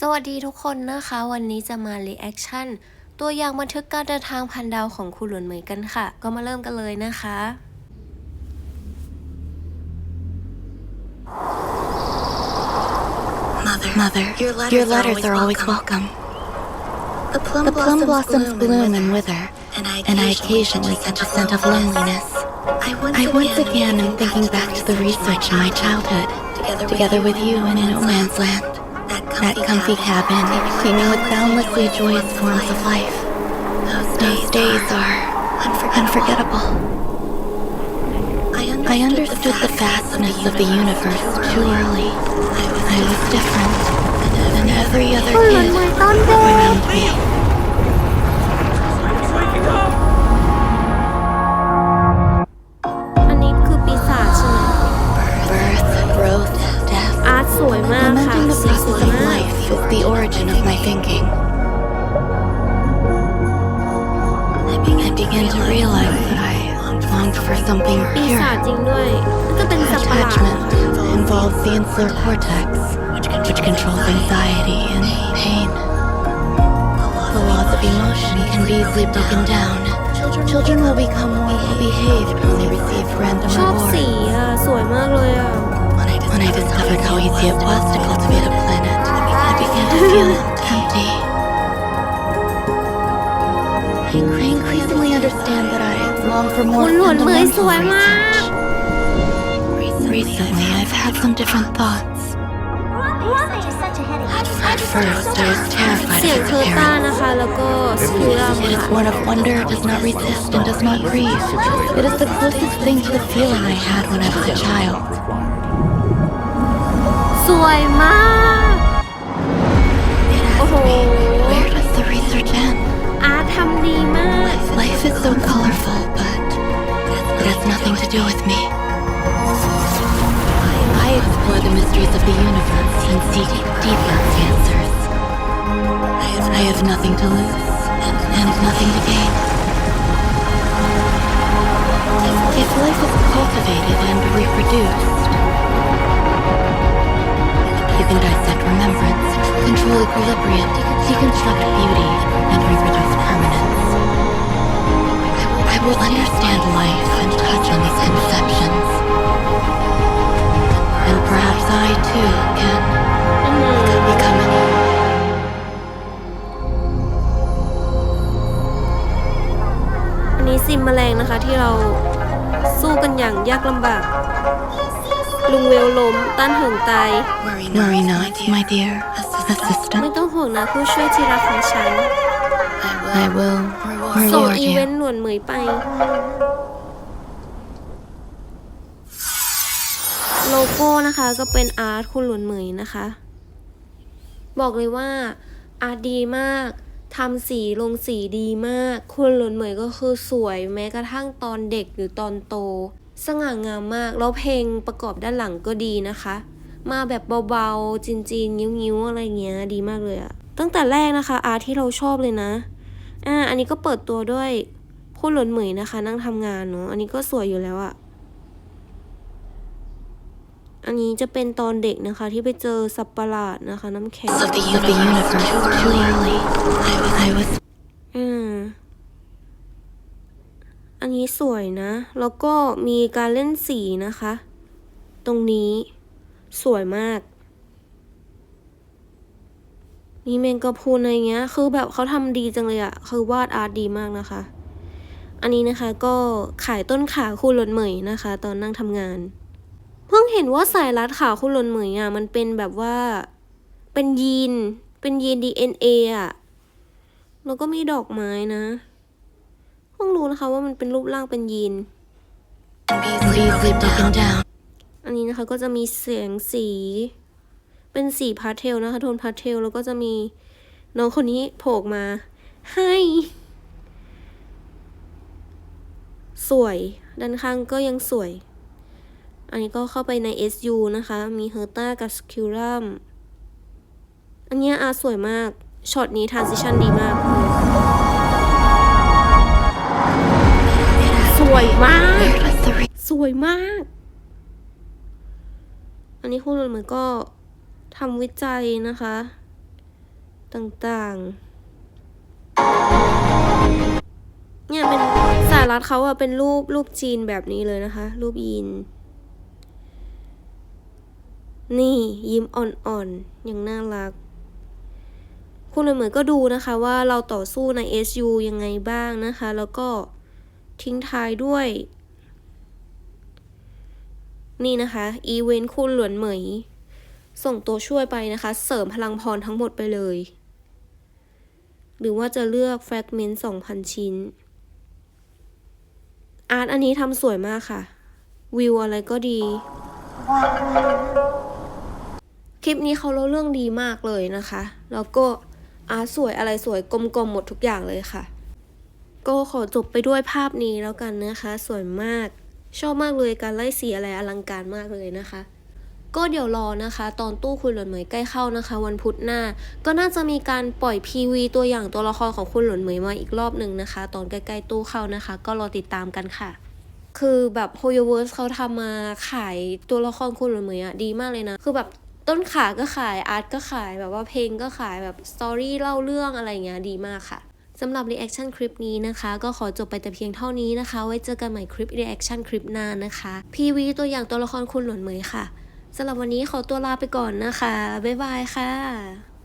สวัสดีทุกคนนะคะ วันนี้จะมา reaction ตัวอย่างบันทึกการเดินทางพันดาวของคุณหลวนเหมยกันค่ะ ก็มาเริ่มกันเลยนะคะ Mother, Mother, your letters, your letters are always welcome. The plum, The plum blossoms bloom and wither, wither, and I and I occasionally occasionally catch a scent of loneliness. I once, I once again am thinking back to the research in my childhood, together with you in no man's land. That comfy cabin, teeming with boundlessly joyous forms of life. Those days are unforgettable. I understood the vastness of the universe too early. I was different than every other kid thinking. I began to realize that I longed for something ปี pure. ศาจจริงด้วยแล้วก็เป็นสัตว์ประหลาด Attachment involves the insular cortex, which controls anxiety and pain. The laws of emotion can be easily broken down. Children will become more well behaved when they receive random ชอบสี rewards. อะสวยมากเลยอะ When I discovered how easy it was to คุ more ณหลวนเหมยส fundamental วยมาก research. Recently, I've had some different thoughts. At first, I was terrified เสียง of เท her อร์ต้า parents. นะคะ แล้วก็สคิวรัม It is ค่ะ born of wonder, does not resist, and does not grieve. It is the closest thing to the feeling I had when I was a child. สวยมาก It Oh. asked me, where does the research end? อาร์ตทำดีมาก Life is so colorful, do with me. I explore the mysteries of the universe and seek deeper answers. I have nothing to lose and nothing to gain. If life is cultivated and reproduced, you can dissect remembrance, control equilibrium, deconstruct beauty, and reproduce permanence. I will understand life and conceptions. And perhaps I too can become an อันนี้ซิมแมลงนะคะที่เราสู้กันอย่างยากลำบาก ลุงเวลล้มต้านเหินตาย Worry Worry not, not, my dear ไม่ assistant. ต้องห่วงนะผู้ช่วยที่รักของฉัน I will ส่ง reward อีเวน you. ต์หนวนเหมยไป โลโก้นะคะก็เป็นอาร์ตคุณหลวนเหมยนะคะ บอกเลยว่าอาร์ตดีมากทำสีลงสีดีมาก คุณหลวนเหมยก็คือสวยแม้กระทั่งตอนเด็กหรือตอนโต สง่างามมาก แล้วเพลงประกอบด้านหลังก็ดีนะคะ มาแบบเบาๆ จีนๆงิ้วๆ อะไรเงี้ย ดีมากเลยอะตั้งแต่แรกนะคะอาร์ตที่เราชอบเลยนะอ่าอันนี้ก็เปิดตัวด้วยคุณหลวนเหมยนะคะ นั่งทำงานเนาะอันนี้ก็สวยอยู่แล้วอะ อันนี้จะเป็นตอนเด็กนะคะที่ไปเจอสัตว์ประหลาดนะคะ น้ำแข็ง Of the universe too early. I was อืมอันนี้สวยนะ แล้วก็มีการเล่นสีนะคะ ตรงนี้สวยมากมีแมงกะพรุนอะไรเงี้ย คือแบบเขาทำดีจังเลยอะคือวาดอาร์ตดีมากนะคะ อันนี้นะคะก็ขายต้นขาคู่หลนเหมยนะคะ ตอนนั่งทำงาน เพิ่งเห็นว่าสายรัดขาคู่หลนเหมยอะมันเป็นแบบว่า เป็นยีน เป็นยีน DNA อะแล้วก็มีดอกไม้นะ เพิ่งรู้นะคะว่ามันเป็นรูปร่างเป็นยีน อันนี้นะคะก็จะมีเสียงสี เป็นสีพาสเทลนะคะโทนพาสเทลแล้วก็จะมีน้องคนนี้โผล่มา ให้ สวย ด้านข้างก็ยังสวย อันนี้ก็เข้าไปใน SU นะคะ มีเฮอร์ต้ากับสคิวรัมอันเนี้ยอาร์สวยมาก ช็อตนี้ทรานซิชันดีมาก สวยมาก สวยมาก อันนี้คุณหลวนเหมือนก็ทำวิจัยนะคะ ต่างๆ เนี่ยเป็นสารัดเขาอะเป็นรูปรูปจีนแบบนี้เลยนะคะ รูปยีน นี่ยิ้มอ่อนๆยังน่ารัก คุณเหมือนก็ดูนะคะว่าเราต่อสู้ใน SU ยังไงบ้างนะคะ แล้วก็ทิ้งท้ายด้วย นี่นะคะอีเวนต์คุณหลวนเหมย ส่งตัวช่วยไปนะคะ เสริมพลังพรทั้งหมดไปเลย หรือว่าจะเลือกแฟกเมนต์2,000 ชิ้น อาร์ตอันนี้ทำสวยมากค่ะ วิวอะไรก็ดี คลิปนี้เขาเล่าเรื่องดีมากเลยนะคะ แล้วก็อาร์สวยอะไรสวยกลมๆหมดทุกอย่างเลยค่ะ ก็ขอจบไปด้วยภาพนี้แล้วกันนะคะ สวยมาก ชอบมากเลยการไล่สีอะไรอลังการมากเลยนะคะ ก็เดี๋ยวรอนะคะ ตอนตู้คุณหลวนเหมยใกล้เข้านะคะ วันพุธหน้า ก็น่าจะมีการปล่อย PV ตัวอย่างตัวละครของคุณหลวนเหมยมาอีกรอบหนึ่งนะคะ ตอนใกล้ๆตู้เข้านะคะ ก็รอติดตามกันค่ะคือแบบโฮโยเวิร์สเขาทำมาขายตัวละครคุณหลวนเหมยอะดีมากเลยนะ คือแบบ ต้นขาก็ขายอาร์ตก็ขายแบบว่าเพลงก็ขายแบบสตอรี่เล่าเรื่องอะไรเงี้ยดีมากค่ะสำหรับ reaction คลิปนี้นะคะ ก็ขอจบไปแต่เพียงเท่านี้นะคะ ไว้เจอกันใหม่คลิป reaction คลิปหน้านะคะ PV ตัวอย่างตัวละครคุณหลวนเหมยค่ะสำหรับวันนี้ขอตัวลาไปก่อนนะคะ บ๊ายบายค่ะ